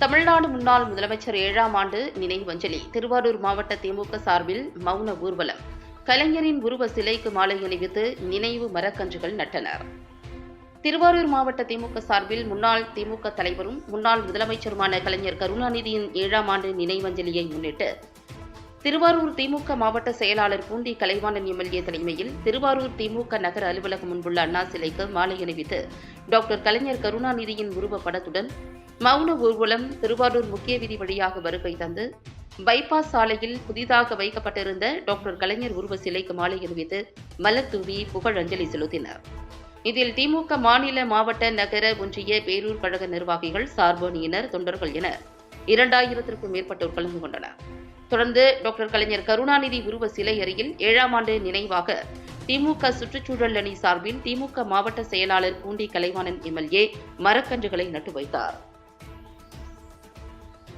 தமிழ்நாடு முன்னாள் முதலமைச்சர் ஏழாம் ஆண்டு நினைவஞ்சலி திருவாரூர் மாவட்ட திமுக சார்பில் மௌன ஊர்வலம். கலைஞரின் உருவ சிலைக்கு மாலை அணிவித்து நினைவு மரக்கன்றுகள் நட்டனர். திருவாரூர் மாவட்ட திமுக சார்பில் முன்னாள் திமுக தலைவரும் முன்னாள் முதலமைச்சருமான கலைஞர் கருணாநிதியின் ஏழாம் ஆண்டு நினைவஞ்சலியை முன்னிட்டு திருவாரூர் திமுக மாவட்ட செயலாளர் பூண்டி கலைவாணன் எம்எல்ஏ தலைமையில் திருவாரூர் திமுக நகர அலுவலகம் முன்புள்ள அண்ணா சிலைக்கு மாலை அணிவித்து டாக்டர் கலைஞர் கருணாநிதியின் உருவ படத்துடன் மௌன ஊர்வலம் திருவாரூர் முக்கிய வீதி வழியாக வருகை தந்து பைபாஸ் சாலையில் புதிதாக வைக்கப்பட்டிருந்த டாக்டர் கலைஞர் உருவ சிலைக்கு மாலை அணிவித்து மலர் தூவி புகழஞ்சலி செலுத்தினர். இதில் திமுக மாநில மாவட்ட நகர ஒன்றிய பேரூர் கழக நிர்வாகிகள் சார்பணியினர் தொண்டர்கள் என இரண்டாயிரத்திற்கும் மேற்பட்டோர் கலந்து கொண்டனர். தொடர்ந்து டாக்டர் கலைஞர் கருணாநிதி உருவ சிலை அருகில் ஏழாம் ஆண்டு நினைவாக திமுக சுற்றுச்சூழல் அணி சார்பில் திமுக மாவட்ட செயலாளர் பூண்டி கலைவாணன் எம்எல்ஏ மரக்கன்றுகளை நட்டு வைத்தார்.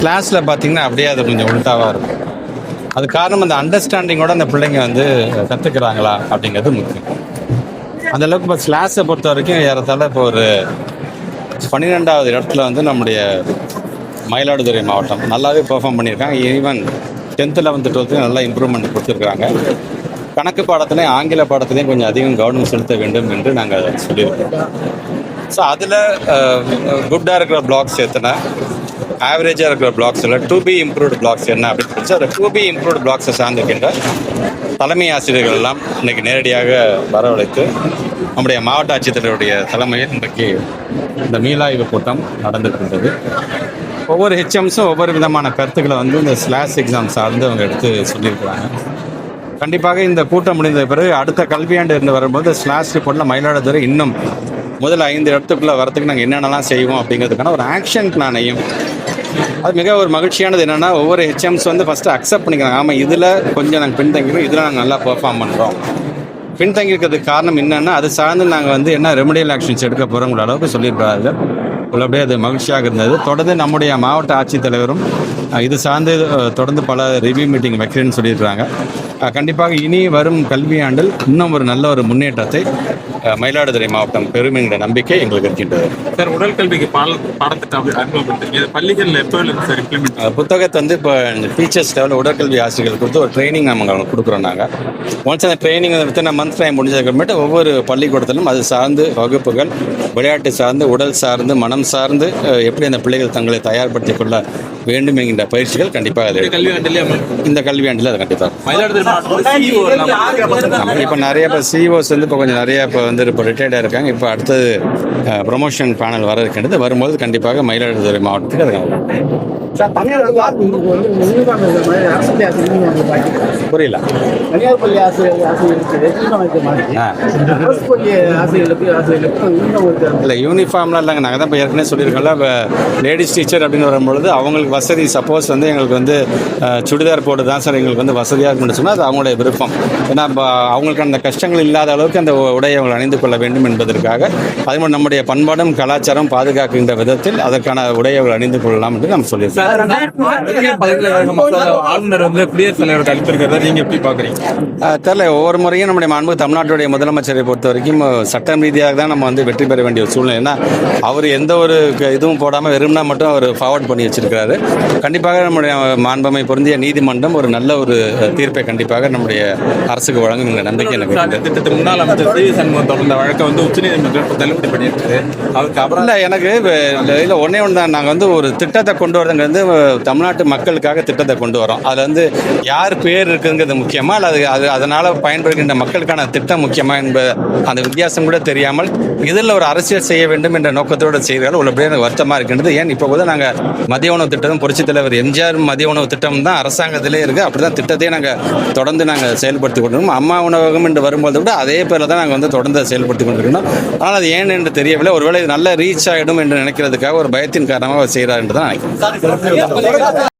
கிளாஸில் பார்த்தீங்கன்னா அப்படியே அது கொஞ்சம் உள்டாவாக இருக்கும். அது காரணம் அந்த அண்டர்ஸ்டாண்டிங்கோட அந்த பிள்ளைங்க வந்து கற்றுக்குறாங்களா அப்படிங்கிறது முக்கியம். அந்த அளவுக்கு இப்போ கிளாஸை பொறுத்த வரைக்கும் ஏறத்தாழ இப்போ ஒரு பன்னிரெண்டாவது இடத்துல வந்து நம்முடைய மயிலாடுதுறை மாவட்டம் நல்லாவே பெர்ஃபார்ம் பண்ணியிருக்காங்க. ஈவன் டென்த்து லெவன்த்து டுவெல்த்து நல்லா இம்ப்ரூவ்மெண்ட் கொடுத்துருக்குறாங்க கணக்கு பாடத்துலையும் ஆங்கில பாடத்துலையும் கொஞ்சம் அதிகம் கவனம் செலுத்த வேண்டும் என்று நாங்கள் சொல்லியிருக்கோம். ஸோ அதில் குட்டாக இருக்கிற பிளாக்ஸ் எத்தனை ஆவரேஜாக இருக்கிற பிளாக்ஸில் டூ பி இம்ப்ரூவ்டு பிளாக்ஸ் என்ன அப்படின்னு சொல்லி அந்த டூ பி இம்ப்ரூவ்டு பிளாக்ஸை சார்ந்திருக்கின்ற தலைமை ஆசிரியர்கள் எல்லாம் இன்னைக்கு நேரடியாக வரவழைத்து நம்முடைய மாவட்ட ஆட்சித்தலைவருடைய தலைமையில் இன்றைக்கு இந்த மீளாய்வு கூட்டம் நடந்துகின்றது. ஒவ்வொரு ஹெச்எம்ஸும் ஒவ்வொரு விதமான கருத்துக்களை வந்து இந்த ஸ்லாஷ் எக்ஸாம் சார்ந்து அவங்க எடுத்து சொல்லியிருக்கிறாங்க. கண்டிப்பாக இந்த கூட்டம் முடிந்த பிறகு அடுத்த கல்வியாண்டு இருந்து வரும்போது ஸ்லாஷ் ரிப்போர்ட்டில் மயிலாடுதுறை இன்னும் முதல் ஐந்து இடத்துக்குள்ள வரத்துக்கு நாங்கள் என்னென்னலாம் செய்வோம் அப்படிங்கிறதுக்கான ஒரு ஆக்ஷன் பிளானையும் அது மிக ஒரு மகிழ்ச்சியானது என்னென்னா ஒவ்வொரு ஹெச்எம்ஸ் வந்து ஃபஸ்ட்டு அக்செப்ட் பண்ணிக்கிறாங்க. ஆமாம் இதில் கொஞ்சம் நாங்கள் பின்தங்கிறோம் இதில் நாங்கள் நல்லா பெர்ஃபார்ம் பண்ணுறோம் பின்தங்கி இருக்கிறதுக்கு காரணம் என்னென்னா அது சார்ந்து நாங்கள் வந்து என்ன ரெமடியல் ஆக்ஷன்ஸ் எடுக்க போகிறோங்கிற அளவுக்கு சொல்லியிருக்கிறார்கள். உள்ளபடியே அது மகிழ்ச்சியாக இருந்தது. தொடர்ந்து நம்முடைய மாவட்ட ஆட்சித்தலைவரும் இது சார்ந்து தொடர்ந்து பல ரிவ்யூ மீட்டிங் வைக்கிறேன்னு சொல்லியிருக்கிறாங்க. அஹ், கண்டிப்பாக இனி வரும் கல்வியாண்டில் இன்னும் ஒரு நல்ல ஒரு முன்னேற்றத்தை மயிலாடுதுறை மாவட்டம் பெருமைங்கிற நம்பிக்கை எங்களுக்கு இருக்கின்றது. சார் உடல் கல்விக்கு பால் பாடத்திட்டம் அறிமுகப்படுத்துறீங்க பள்ளிகளில் எப்போ இருந்து சார் இம்ப்ளிமெண்ட் புத்தகத்தை வந்து இப்போ டீச்சர்ஸ் லெவலில் உடற்கல்வி ஆசிரியர்கள் கொடுத்து ஒரு ட்ரைனிங் நம்ம அவங்களுக்கு கொடுக்குறோம் நாங்கள் ஒன்ஸ் அந்த ட்ரைனிங் வித்தின் மந்த் டைம் முடிஞ்சதுக்கப்புறமேட்டு ஒவ்வொரு பள்ளிக்கூடத்திலும் அது சார்ந்து வகுப்புகள் விளையாட்டு சார்ந்து உடல் சார்ந்து மனம் சார்ந்து எப்படி அந்த பிள்ளைகள் தங்களை தயார்படுத்திக் கொள்ள வேண்டும் என்கின்ற பயிற்சிகள் கண்டிப்பாக அது கல்வி ஆண்டிலே இந்த கல்வியாண்டில் அது கண்டிப்பாக எல்லாம் இப்போ நிறைய இப்போ சிஓஸ் வந்து இப்போ கொஞ்சம் நிறைய இப்போ வந்து இப்போ ரிட்டையர்டாக இருக்காங்க. இப்போ அடுத்தது ப்ரொமோஷன் பேனல் வர இருக்கின்றது. வரும்போது கண்டிப்பாக மயிலாடுதுறை மாவட்டத்துக்கு அது சார் பாக்கி புரியல. தனியார் பள்ளி ஆசிரியர் ஆசிரியர்களுக்கு இல்லை யூனிஃபார்ம்லாம் இல்லைங்க. நாங்கள் தான் இப்போ ஏற்கனவே சொல்லியிருக்கோம்ல லேடிஸ் டீச்சர் அப்படின்னு வரும்பொழுது அவங்களுக்கு வசதி சப்போஸ் வந்து எங்களுக்கு வந்து சுடிதார் போட்டு தான் சார் எங்களுக்கு வந்து வசதியாக இருக்கும்னு சொன்னால் அது அவங்களுடைய விருப்பம். ஏன்னா இப்போ அவங்களுக்கு அந்த கஷ்டங்கள் இல்லாத அளவுக்கு அந்த உடையை அவங்க அணிந்து கொள்ள வேண்டும் என்பதற்காக அதே மாதிரி நம்முடைய பண்பாடும் கலாச்சாரம் பாதுகாக்கின்ற விதத்தில் அதற்கான உடையை அவர்கள் அணிந்து கொள்ளலாம் என்று நாம் சொல்லியிருக்கோம். மக்கள் ஆளுநர் வந்து குடியரசுத் தலைவருக்கு அளித்திருக்கிறத நீங்க எப்படி பாக்குறீங்க? தெரியல. ஒவ்வொரு முறையும் நம்முடைய மாண்பு தமிழ்நாட்டுடைய முதலமைச்சரை பொறுத்த வரைக்கும் சட்டம் ரீதியாக தான் நம்ம வந்து வெற்றி பெற வேண்டிய சூழ்நிலை. ஏன்னா அவர் எந்த ஒரு இதுவும் போடாமல் வெறும்னா மட்டும் அவர் ஃபார்வர்ட் பண்ணி வச்சிருக்கிறாரு. கண்டிப்பாக நம்முடைய மண்பமை பொருந்திய நீதிமன்றம் ஒரு நல்ல ஒரு தீர்ப்பை கண்டிப்பாக நம்முடைய அரசுக்கு வழங்கும் என்ற நம்பிக்கை எனக்கு சார், முன்னாள் அமைச்சர் சி. சண்முகம் தொடர்ந்த வழக்கை வந்து உச்சநீதிமன்றம் தள்ளுபடி பண்ணியிருக்கு அதுக்கு அப்புறம் இல்லை எனக்கு இல்லை ஒன்றே ஒன்று தான் நாங்கள் வந்து ஒரு திட்டத்தை கொண்டு வரதுங்கிறது வந்து தமிழ்நாட்டு மக்களுக்காக திட்டத்தை கொண்டு வரோம். அதில் வந்து யார் பேர் இருக்குங்கிறது முக்கியமா அல்லது அது அதனால் பயன்படுகின்ற மக்களுக்கான திட்டம் முக்கியமா என்பது அந்த வித்தியாசம் கூட தெரியாமல் இதில் ஒரு அரசியல் செய்ய வேண்டும் என்ற நோக்கத்தோடு செய்கிறார்கள் உள்ளபடியே எனக்கு வருத்தமாக இருக்கின்றது. ஏன் இப்போ கூட நாங்கள் மதிய உணவு திட்டம் புரட்சித் தலைவர் எம்ஜிஆர் மதிய உணவு திட்டம் தான் அரசாங்கத்திலே இருக்குது அப்படி தான் திட்டத்தையே நாங்கள் தொடர்ந்து நாங்கள் செயல்படுத்தி கொண்டிருக்கோம். அம்மா உணவகம் என்று வரும்போது கூட அதே பேரில் தான் நாங்கள் வந்து தொடர்ந்து செயல்படுத்தி கொண்டிருக்கோம் ஆனால் அது ஏன் என்று தெரியவில்லை. ஒருவேளை இது நல்ல ரீச் ஆகிடும் என்று நினைக்கிறதுக்காக ஒரு பயத்தின் காரணமாக அவர் செய்கிறார் என்று தான் நினைக்கிறேன். ますよ。